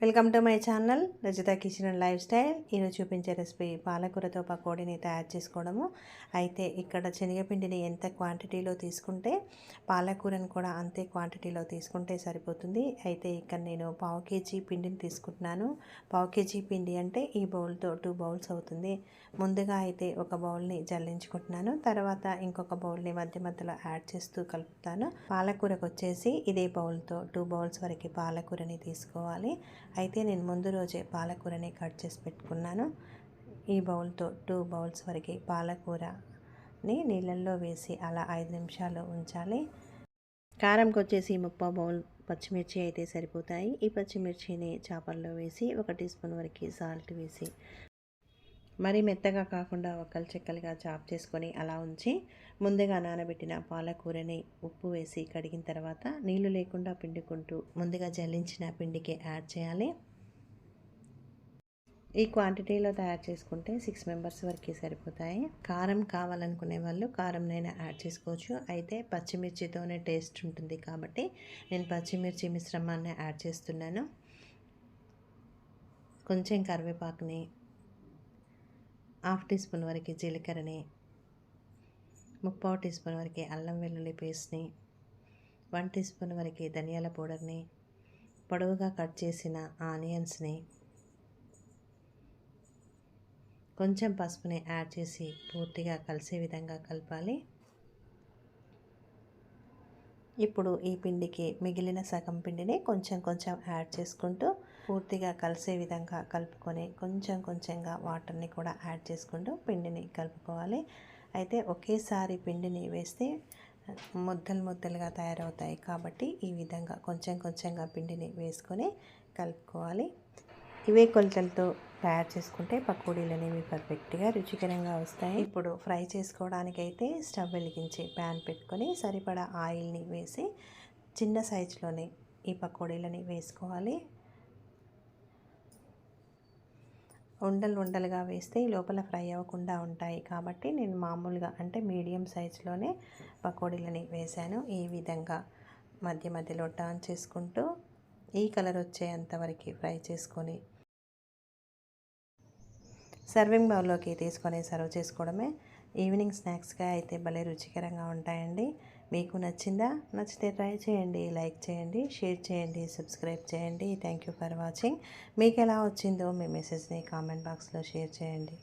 Welcome to my channel Rajitha kitchen and lifestyle. ఈరోజు చూపించే recipe పాలకూరతో పకోడీని తయారు చేసుకోవడము. అయితే ఇక్కడ శనగపిండిని ఎంత క్వాంటిటీలో తీసుకుంటే పాలకూరను కూడా అంతే క్వాంటిటీలో తీసుకుంటే సరిపోతుంది. అయితే ఇక్కడ నేను పావు కేజీ పిండిని తీసుకుంటున్నాను. పావు కేజీ పిండి అంటే ఈ బౌల్తో టూ బౌల్స్ అవుతుంది. ముందుగా అయితే ఒక బౌల్ని జల్లించుకుంటున్నాను. తర్వాత ఇంకొక బౌల్ని మధ్య మధ్యలో యాడ్ చేస్తూ కలుపుతాను. పాలకూరకు వచ్చేసి ఇదే బౌల్తో టూ బౌల్స్ వరకు పాలకూరని తీసుకోవాలి. అయితే నేను ముందు రోజే పాలకూరని కట్ చేసి పెట్టుకున్నాను. ఈ బౌల్తో టూ బౌల్స్ వరకు పాలకూరని నీళ్ళల్లో వేసి అలా ఐదు నిమిషాలు ఉంచాలి. కారంకి వచ్చేసి ముప్పై బౌల్ పచ్చిమిర్చి అయితే సరిపోతాయి. ఈ పచ్చిమిర్చిని చేపల్లో వేసి ఒక టీ స్పూన్ వరకు సాల్ట్ వేసి మరీ మెత్తగా కాకుండా ఒక్కలు చెక్కలుగా చాప్ చేసుకొని అలా ఉంచి ముందుగా నానబెట్టిన పాలకూరని ఉప్పు వేసి కడిగిన తర్వాత నీళ్ళు లేకుండా పిండుకుంటూ ముందుగా జల్లించిన పిండికి యాడ్ చేయాలి. ఈ క్వాంటిటీలో తయారు చేసుకుంటే సిక్స్ మెంబర్స్ వరకు సరిపోతాయి. కారం కావాలనుకునే వాళ్ళు కారంనైనా యాడ్ చేసుకోవచ్చు. అయితే పచ్చిమిర్చితోనే టేస్ట్ ఉంటుంది కాబట్టి నేను పచ్చిమిర్చి మిశ్రమాన్ని యాడ్ చేస్తున్నాను. కొంచెం కరివేపాకుని హాఫ్ టీ స్పూన్ వరకు జీలకర్రని ముప్పావు టీ స్పూన్ వరకు అల్లం వెల్లుల్లి పేస్ట్ని వన్ టీ స్పూన్ వరకు ధనియాల పౌడర్ని పొడవుగా కట్ చేసిన ఆనియన్స్ని కొంచెం పసుపుని యాడ్ చేసి పూర్తిగా కలిసే విధంగా కలపాలి. ఇప్పుడు ఈ పిండికి మిగిలిన సగం పిండిని కొంచెం కొంచెం యాడ్ చేసుకుంటూ పూర్తిగా కలిసే విధంగా కలుపుకొని కొంచెం కొంచెంగా వాటర్ని కూడా యాడ్ చేసుకుంటూ పిండిని కలుపుకోవాలి. అయితే ఒకేసారి పిండిని వేస్తే ముద్దలు ముద్దలుగా తయారవుతాయి కాబట్టి ఈ విధంగా కొంచెం కొంచెంగా పిండిని వేసుకొని కలుపుకోవాలి. ఇవే కొలతలతో తయారు చేసుకుంటే పకోడీలు అనేవి పర్ఫెక్ట్గా రుచికరంగా వస్తాయి. ఇప్పుడు ఫ్రై చేసుకోవడానికి అయితే స్టవ్ వెలిగించి ప్యాన్ పెట్టుకొని సరిపడా ఆయిల్ని వేసి చిన్న సైజులోనే ఈ పకోడీలని వేసుకోవాలి. ఉండలు ఉండలుగా వేస్తే లోపల ఫ్రై అవ్వకుండా ఉంటాయి. కాబట్టి నేను మామూలుగా అంటే మీడియం సైజులోనే పకోడీలని వేశాను. ఈ విధంగా మధ్య మధ్యలో టర్న్ చేసుకుంటూ ఈ కలర్ వచ్చేంతవరకు ఫ్రై చేసుకొని సర్వింగ్ బౌల్లోకి తీసుకొని సర్వ్ చేసుకోవడమే ఈవినింగ్ స్నాక్స్గా అయితే భలే రుచికరంగా ఉంటాయండి. మీకు నచ్చిందా? నచ్చితే ట్రై చేయండి లైక్ చేయండి షేర్ చేయండి సబ్స్క్రైబ్ చేయండి. Thank you for watching. మీకు ఎలా వచ్చిందో మీ మెసేజ్ని కామెంట్ బాక్స్లో షేర్ చేయండి.